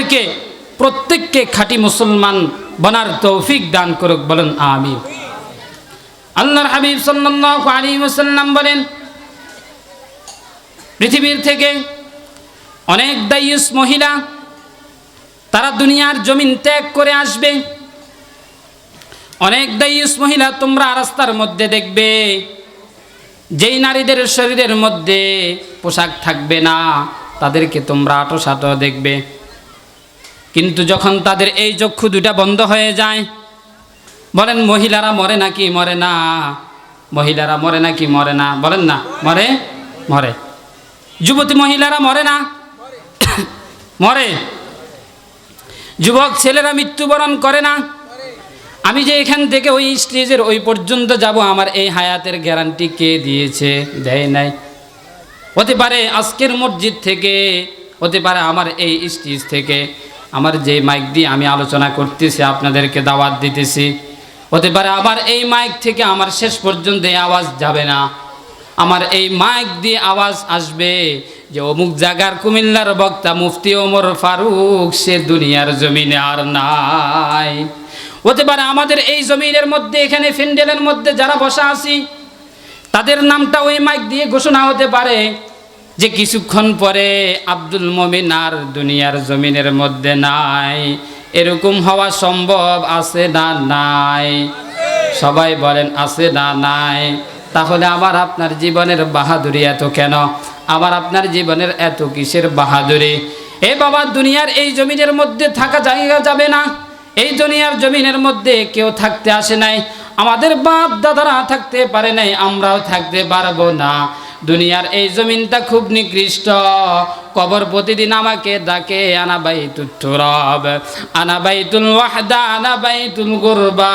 আমাদেরকে প্রত্যেককে খাঁটি মুসলমান বনার তৌফিক দান করুক বলেন, আমিন। আল্লাহর হাবিব সাল্লাল্লাহু আলাইহি ওয়াসাল্লাম বলেন, পৃথিবীর থেকে অনেক দায়ুস মহিলা তারা দুনিয়ার জমিন ত্যাগ করে আসবে। অনেক দায়ুস মহিলা তোমরা রাস্তার মধ্যে দেখবে, যেই নারীদের শরীরের মধ্যে পোশাক থাকবে না, তাদেরকে তোমরা আটো সাটো দেখবে। কিন্তু যখন তাদের এই চক্ষু দুটা বন্ধ হয়ে যায়, বলেন, মহিলারা মরে নাকি মরে না? মহিলারা মরে নাকি মরে না? বলেন না, মরে মরে। যুবতী মহিলারা মরে না? মরে। যুবক ছেলেরা মৃত্যুবরণ করে না? আমি যে এখান থেকে ওই স্টেজের ওই পর্যন্ত যাব, আমার এই হায়াতের গ্যারান্টি কে দিয়েছে? দেয় নাই। হতে পারে আজকের মসজিদ থেকে, হতে পারে আমার এই স্টেজ থেকে। আমার যে মাইক দিয়ে আমি আলোচনা করতেছি, আপনাদেরকে দাওয়াত দিতেছি। হতে পারে আবার এই মাইক থেকে আমার শেষ পর্যন্ত এই আওয়াজ যাবে না। আমার এই মাইক দিয়ে আওয়াজ আসবে যে অমুক জায়গার কুমিল্লার বক্তা মুফতি ওমর ফারুক, সে দুনিয়ার জমিনে আর নাই। হতে পারে আমাদের এই জমিনের মধ্যে, এখানে ফিন্ডেলের মধ্যে যারা বসা আছি, তাদের নামটা ওই মাইক দিয়ে ঘোষণা হতে পারে। যে কিছুক্ষণ পরে আব্দুল মমিন আর দুনিয়ার জমিনের মধ্যে নাই। এরকম হওয়া সম্ভব আছে না নাই? সবাই বলেন, আছে না নাই? তাহলে আমার আপনার জীবনের বাহাদুরি এত কেন? আমার আপনার জীবনের এত কিসের বাহাদুরি? এ বাবা, দুনিয়ার এই জমিনের মধ্যে থাকা জায়গা যাবে না। এই দুনিয়ার জমিনের মধ্যে কেউ থাকতে আসে নাই। আমাদের বাপ দাদারা থাকতে পারে নাই, আমরাও থাকতে পারব না। দুনিয়ার এই জমিনটা খুব নিকৃষ্ট। কবর প্রতিদিন আমাকে ডাকে, আনা বাইতুল তুরব, আনা বাইতুল ওয়াহদা, আনা বাইতুল গুরবা।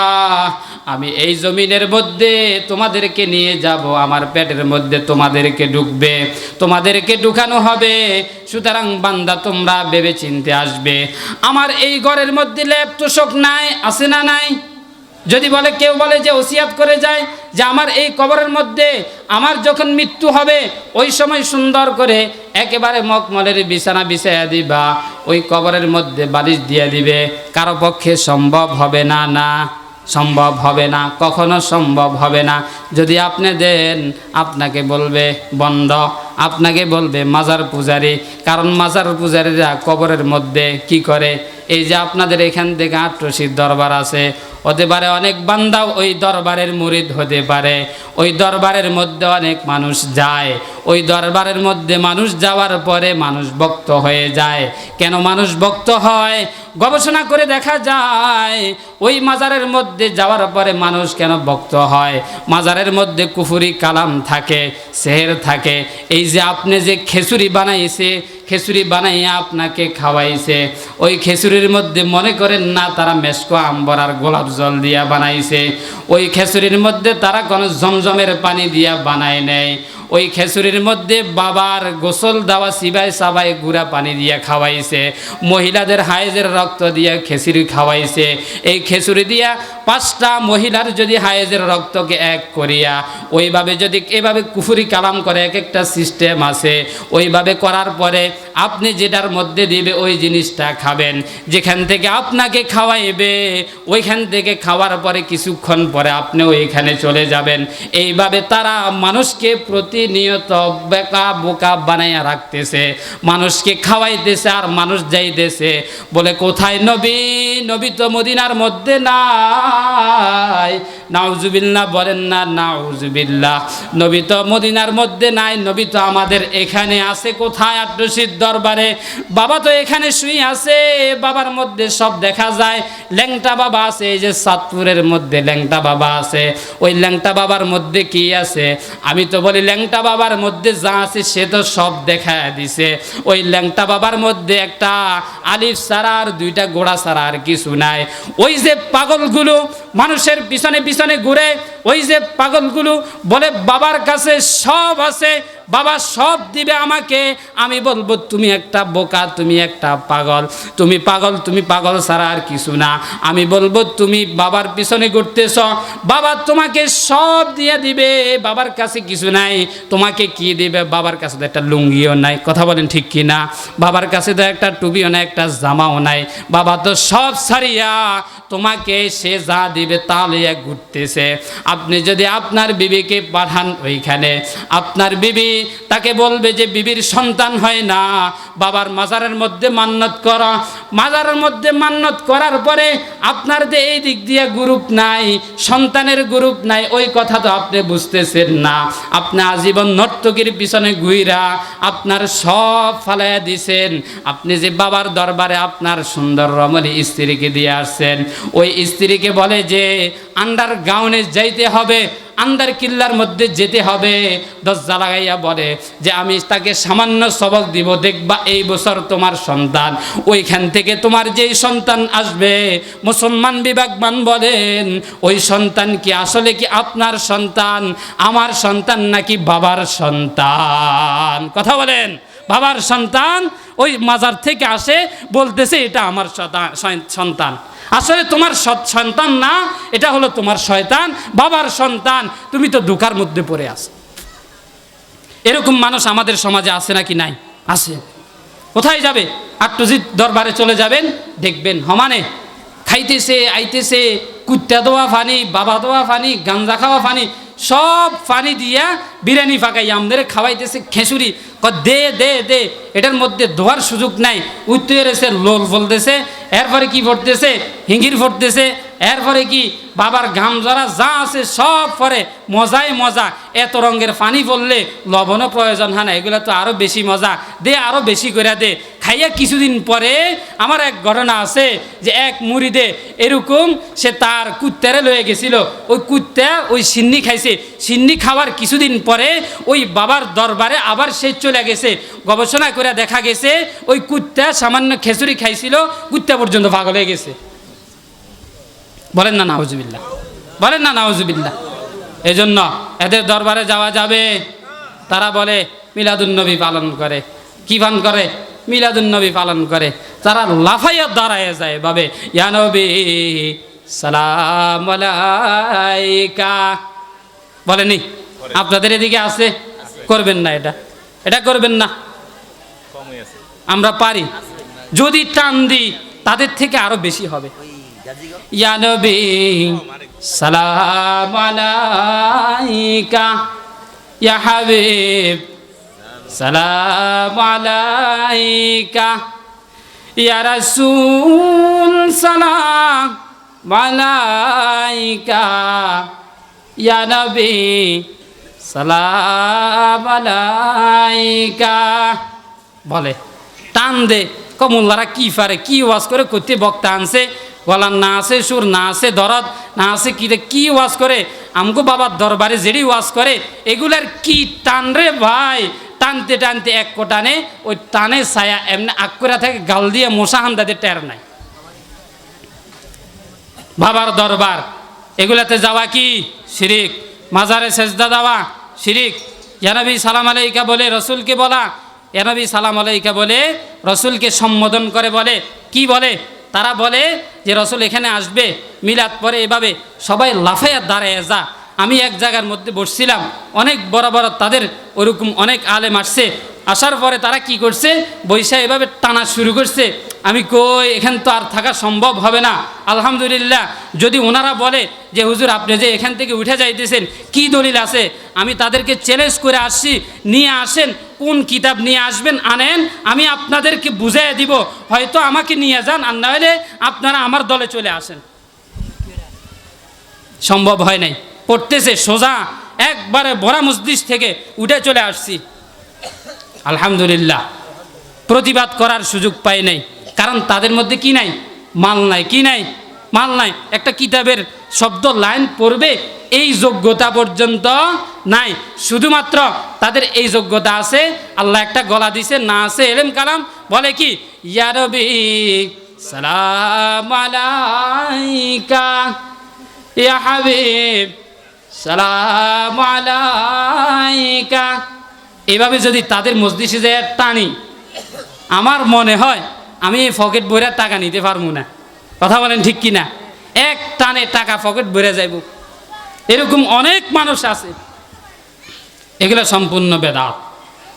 আমি এই জমিনের মধ্যে তোমাদেরকে নিয়ে যাব, আমার পেটের মধ্যে তোমাদেরকে ঢুকবে, তোমাদেরকে ঢুকানো হবে। সুতরাং বান্দা, তোমরা ভেবে চিনতে আসবে। আমার এই ঘরের মধ্যে লেপ তোষক নাই, আছে না নাই? যদি বলে, কেউ বলে যে ওসিয়াত করে যায়, যে আমার এই কবরের মধ্যে আমার যখন মৃত্যু হবে, ওই সময় সুন্দর করে একেবারে মকমলের বিছানা বিছাইয়া দিবা, ওই কবরের মধ্যে বালিশ দিয়ে দিবে, কারও পক্ষে সম্ভব হবে না না, সম্ভব হবে না, কখনো সম্ভব হবে না। যদি আপনি দেন, আপনাকে বলবে বন্ধ, আপনাকে বলবে মাজার পূজারি, কারণ মাজার পূজারীরা কবরের মধ্যে কি করে? এই যে আপনাদের এখান থেকে আট্রসির দরবার আছে হতে পারে অনেক বান্দাও ওই দরবারের মুরিদ হতে পারে। ওই দরবারের মধ্যে অনেক মানুষ যায়। ওই দরবারের মধ্যে মানুষ যাওয়ার পরে মানুষ ভক্ত হয়ে যায়। কেন মানুষ ভক্ত হয়? গবেষণা করে দেখা যায়, ওই মাজারের মধ্যে যাওয়ার পরে মানুষ কেন ভক্ত হয়? মাজারের মধ্যে কুফুরি কালাম থাকে, সেহের থাকে। এই যে আপনি যে খেসুরি বানাইছে, খেসুরি বানাইয়া আপনাকে খাওয়াইছে, ওই খেসুরির মধ্যে মনে করেন না তারা মেসকো আম্বর আর গোলাপ জল দিয়া বানাইছে। ওই খেসুরির মধ্যে তারা কোনো জমজমের পানি দিয়া বানায় নেয় ওই খেসুরির মধ্যে বাবার গোসল দেওয়া সিবাই সাবাই গুড়া পানি দিয়ে খাওয়াইছে, মহিলাদের হায়েজের রক্ত দিয়ে খেসুরি খাওয়াইছে। এই খেসুরি দিয়া পাঁচটা মহিলার যদি হায়েজের রক্তকে এক করিয়া, ওইভাবে যদি এভাবে কুফুরি কালাম করে এক একটা সিস্টেম আছে। ওইভাবে করার পরে আপনি যেটার মধ্যে দিবে ওই জিনিসটা খাবেন। যেখান থেকে আপনাকে খাওয়াইবে, ওইখান থেকে খাওয়ার পরে কিছুক্ষণ পরে আপনি ওইখানে চলে যাবেন। এইভাবে তারা মানুষকে প্রতিনিয়ত বেকা বোকা বানাইয়া রাখতেছে, মানুষকে খাওয়াইতেছে আর মানুষ যাইতেছে। বলে, কোথায় নবী? নবী তো মদিনার মধ্যে নাই। নাউজুবিল্লাহ বলেন না নাউজুবিল্লা নবী তো মদিনার মধ্যে নাই, নবী তো আমাদের এখানে আছে। কোথায় আট্রসির দরবারে? বাবা তো এখানে শুই আছে। বাবার মধ্যে সব দেখা যায়। ল্যাংটা বাবা আছে, এই যে সাতপুরের মধ্যে ল্যাংটা বাবা আছে। ওই ল্যাংটা বাবার মধ্যে কি আছে? আমি তো বলি, ল্যাংটা বাবার মধ্যে যা আছে সে তো সব দেখা দিছে। ওই ল্যাংটা বাবার মধ্যে একটা আলিফ সারা আর দুইটা গোড়া সারা আর কিছু নাই। ওই যে পাগলগুলো মানুষের পিছনে পিছনে পিছনে ঘুরে ওই যে পাগলগুলো বলে, বাবার কাছে সব আছে, বাবা সব দিবে আমাকে। আমি বলব, তুমি একটা বোকা, তুমি একটা পাগল, তুমি পাগল তুমি পাগল ছাড়া আর কিছু না। আমি বলব, তুমি বাবার পিছনে ঘুরতেছ, বাবা তোমাকে সব দিয়ে দিবে, বাবার কাছে কিছু নাই, তোমাকে কি দিবে? বাবার কাছে তো একটা লুঙ্গিও নাই। কথা বলেন ঠিক কি না বাবার কাছে তো একটা টুপিও নাই, একটা জামাও নাই। বাবা তো সব ছাড়িয়া তোমাকে সে যা দিবে তা লইয়া ঘুরতেছে। আপনি যদি আপনার বিবিকে পাঠান ওইখানে, আপনার বিবি তাকে বলবে যে, বিবির সন্তান হয় না বাবার মাজারের মধ্যে মান্নত করা। মাজারের মধ্যে মান্নত করার পরে আপনার যে এই দিক দিয়ে গ্রুপ নাই, সন্তানের গ্রুপ নাই, ওই কথা তো আপনি বুঝতেছেন না। আপনি আজীবন নর্তকীর পিছনে ঘুইরা আপনার সব ফালাইয়া দিছেন। আপনি যে বাবার দরবারে আপনার সুন্দর রমণী স্ত্রীকে দিয়ে আসছেন, ওই স্ত্রীকে বলে যে আন্ডার গাউনে যাইতে হবে আন্দার কিল্লার মধ্যে যেতে হবে। দরজা লাগাইয়া বলে যে, আমি তাকে সামান্য সবক দিব, দেখবা এই বছর তোমার সন্তান। ওইখান থেকে তোমার যেই সন্তান আসবে, মুসলমান বিভাগমান বলেন, ওই সন্তান কি আসলে কি আপনার সন্তান? আমার সন্তান নাকি বাবার সন্তান? কথা বলেন। বাবার সন্তান ওই মাজার থেকে আসে, বলতেছে, এটা আমার সন্তান- সন্তান। আসলে তোমার সৎ- সন্তান না, এটা হলো তোমার শয়তান। বাবার সন্তান, তুমি তো দুকার মধ্যে পড়ে আছো। এরকম মানুষ আমাদের সমাজে আছে নাকি নাই? আছে। কোথায় যাবে? আট্টজিৎ দরবারে চলে যাবেন, দেখবেন হমানে। খাইতেছে, আইতেছে, কুত্তা দেওয়া ফানি, বাবা দেওয়া ফানি, গাঞ্জা খাওয়া ফানি, সব পানি দিয়া বিরিয়ানি ফাঁকাই আমাদের খাওয়াইতেছে খেসুরি ক দে দে দে, এটার মধ্যে ধোয়ার সুযোগ নাই। উত্তরে এসে লোল ফলতেছে এরপরে কি ফুটতেছে? হিঙ্গির ফুটতেছে। এরপরে কি? বাবার ঘাম জরা যা আছে সব পরে মজাই মজা। এত রঙের পানি পড়লে লবণও প্রয়োজন হয় না। এগুলো তো আরও বেশি মজা। দে আরও বেশি করে দে। খাইয়া কিছুদিন পরে আমার এক ঘটনা আছে যে এক মুড়িদে এরকম সে তার কুত্তারে লয়ে গেছিল। ওই কুত্তা ওই সিন্নি খাইছে। সিন্নি খাওয়ার কিছুদিন পরে ওই বাবার দরবারে আবার সে চলে গেছে। গবেষণা করে দেখা গেছে, ওই কুত্তা সামান্য খেচুরি খাইছিল, কুত্তা পর্যন্ত পাগল হয়ে গেছে। বলেন না নাউজুবিল্লা বলেন না নাউজুবিল্লা এই জন্য এদের দরবারে যাওয়া যাবে। তারা বলে মিলাদুন্নবী পালন করে। কি পান করে? মিলাদুন্নবী পালন করে। তারা লাফাইয়া দাঁড়ায় যায় বাবে ইয়ানবী সালাম আলাইকা। বলেনি? আপনাদের এদিকে আছে? করবেন না এটা। এটা করবেন না। আমরা পারি। যদি টান দিই, তাদের থেকে আরও বেশি হবে। ইয়া নবী, সালাম আলাইকা। ইয়া হাবিব সালাম আলাইকা। ইয়া রাসূল, সালাম আলাইকা। ইয়া নবী, সালাম আলাইকা। বলে, টান দে। কমুল্লারা কি পারে কি ওয়াজ করে করতে বক্তা আনছে। গলার না আছে, সুর না আছে, দরদ না আছে, কি কি ওয়াজ করে? আমগো বাবার দরবারে যেড়ি ওয়াজ করে, এগুলার কি টান রে ভাই? টানতে টানতে এক কোটানে ওই টানে ছায়া এমনি আকুরা থেকে, গাল দিয়ে মশা হান্দাতে টের নাই। বাবার দরবার, এগুলাতে যাওয়া কি? শিরিক। মাজারে সেজদা দেওয়া, শিরিক। ইয়ানবী সালাম আলাইকা বলে, রসুলকে বলা। ইয়ানবী সালাম আলাইকা বলে, রসুলকে সম্বোধন করে বলে। কি বলে? তারা বলে যে, রসুল এখানে আসবে, মিলাদ পরে এভাবে সবাই লাফাইয়া দাঁড়ায় যা। আমি এক জায়গার মধ্যে বসছিলাম, অনেক বড় বড় তাদের ওরকম অনেক আলেম আসছে, আসার পরে তারা কি করছে বৈশা এভাবে টানা শুরু করছে, আমি কই, এখান তো আর থাকা সম্ভব হবে না। আলহামদুলিল্লাহ, যদি ওনারা বলে যে, হুজুর, আপনি যে এখান থেকে উঠে যাইতেছেন, কি দলিল আছে? আমি তাদেরকে চ্যালেঞ্জ করে আসছি, নিয়ে আসেন, কোন কিতাব নিয়ে আসবেন, আনেন, আমি আপনাদেরকে বুঝাই দিব, হয়তো আমাকে নিয়ে যান, আর নাহলে আপনারা আমার দলে চলে আসেন। সম্ভব হয় নাই। পড়তেছে, সোজা একবারে বড়া মসজিদ থেকে উঠে চলে আসছি। আলহামদুলিল্লাহ, প্রতিবাদ করার সুযোগ পাই নাই। কারণ তাদের মধ্যে কি নাই? মাল নাই, কি নাই? মাল নাই। একটা কিতাবের শব্দ লাইন পড়বে, এই যোগ্যতা পর্যন্ত নাই। শুধুমাত্র তাদের এই যোগ্যতা আছে। আল্লাহ একটা গলা দিছে, না আছে, এলেম কালাম। বলে কি ইয়ারবি সালাম আলাইকা, ইয়া হাবিব সালাম আলাইকা। এভাবে যদি তাদের মসজিদে যে টানি, আমার মনে হয় আমি এই পকেট বইরা টাকা নিতে পারব না। কথা বলেন ঠিক কি না এক টানে টাকা পকেট ভরে যাইব। এরকম অনেক মানুষ আছে। এগুলো সম্পূর্ণ বেদাত।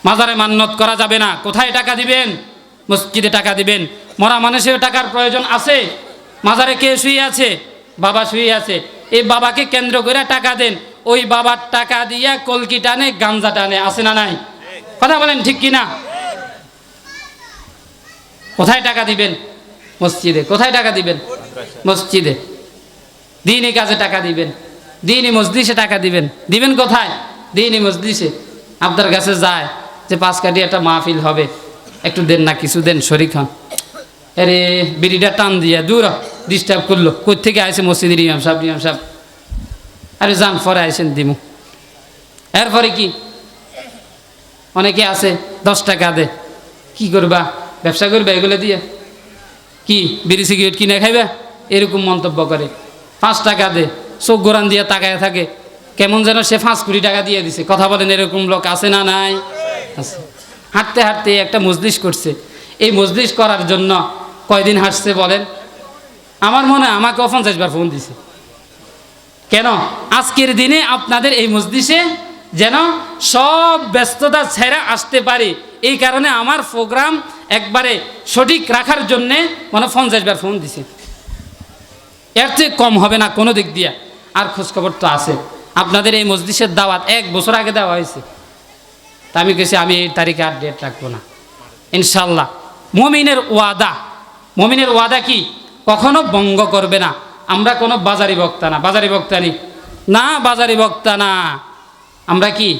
মাজারে মান্যত করা যাবে না। কোথায় টাকা দিবেন? মসজিদে টাকা দিবেন। মরা মানুষের টাকার প্রয়োজন আছে। মাজারে কে শুয়ে আছে? বাবা শুয়ে আছে। এই বাবাকে কেন্দ্র করে টাকা দেন। ওই বাবার টাকা দিয়া কলকি টানে গাঞ্জা টানে, আছে না নাই? কথা বলেন ঠিক কি না কোথায় টাকা দিবেন? মসজিদে। কোথায় টাকা দিবেন? মসজিদে। দিনই কাজে টাকা দিবেন। দিনই মসজিদে টাকা দিবেন। দিবেন কোথায়? দিনই মসজিদে আপনার কাছে যায় যে পাঁচ কাটি একটা মাহফিল হবে। একটু দেন না, কিছু দেন, শরিক হন। আরে বিড়িটা টান দিয়া দূর ডিস্টার্ব করল। কই থেকে আইসে মসজিদের ইমাম সাহেব ইমাম সাহেব? আরে যান, পরে আইসেন দিমু। এরপরে কি? অনেকে আছে, দশ টাকা দে। কি করবা? ব্যবসা করবা এগুলো দিয়ে? কি, বিড়ি সিগারেট কিনে খাইবা? এরকম মন্তব্য করে। পাঁচ টাকা দে। চোখ গোরান দিয়ে তাকায় থাকে। কেমন যেন সে পাঁচ কোটি টাকা দিয়ে দিছে। কথা বলেন, এরকম লোক আছে না নাই? আছে। হাঁটতে হাঁটতে একটা মজলিস করছে। এই মজলিস করার জন্য কয়দিন হাঁটছে বলেন? আমার মনে হয় আমাকে পঞ্চাশ বার ফোন দিছে। কেন? আজকের দিনে আপনাদের এই মসজিদে যেন সব ব্যস্ততা ছেড়ে আসতে পারে। এই কারণে আমার প্রোগ্রাম একবারে সঠিক রাখার জন্যে মানে পঞ্চাশ বার ফোন দিছে। এর চেয়ে কম হবে না কোনো দিক দিয়ে। আর খোঁজখবর তো আছে। আপনাদের এই মসজিদের দাওয়াত এক বছর আগে দেওয়া হয়েছে। তা আমি কেছি আমি এই তারিখে আর ডেট রাখব না। ইনশাল্লাহ মমিনের ওয়াদা মমিনের ওয়াদা কি? কখনো ভঙ্গ করবে না। আমরা কোনো বাজারি বক্তা না। বাজারি বক্তা নি না, বাজারি বক্তা না। আমরা কি?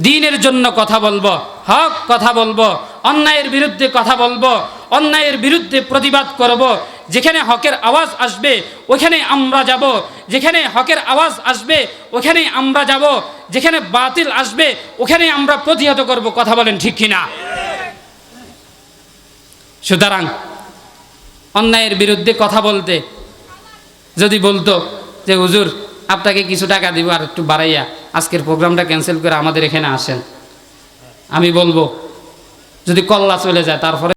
দিনের জন্য কথা বলব, হক কথা বলব, অন্যায়ের বিরুদ্ধে কথা বলব, অন্যায়ের বিরুদ্ধে প্রতিবাদ করব। যেখানে হকের আওয়াজ আসবে, ওখানে আমরা যাব। যেখানে হকের আওয়াজ আসবে, ওখানে আমরা যাব। যেখানে বাতিল আসবে, ওখানে আমরা প্রতিহত করব। কথা বলেন ঠিক কিনা? সুতরাং অন্যায়ের বিরুদ্ধে কথা বলতে। যদি বলতো যে, হুজুর, আপনাকে কিছু টাকা দিব আর একটু বাড়াইয়া আজকের প্রোগ্রামটা ক্যান্সেল করে আমাদের এখানে আসেন। আমি বলব, যদি কল্লা চলে যায়, তারপরে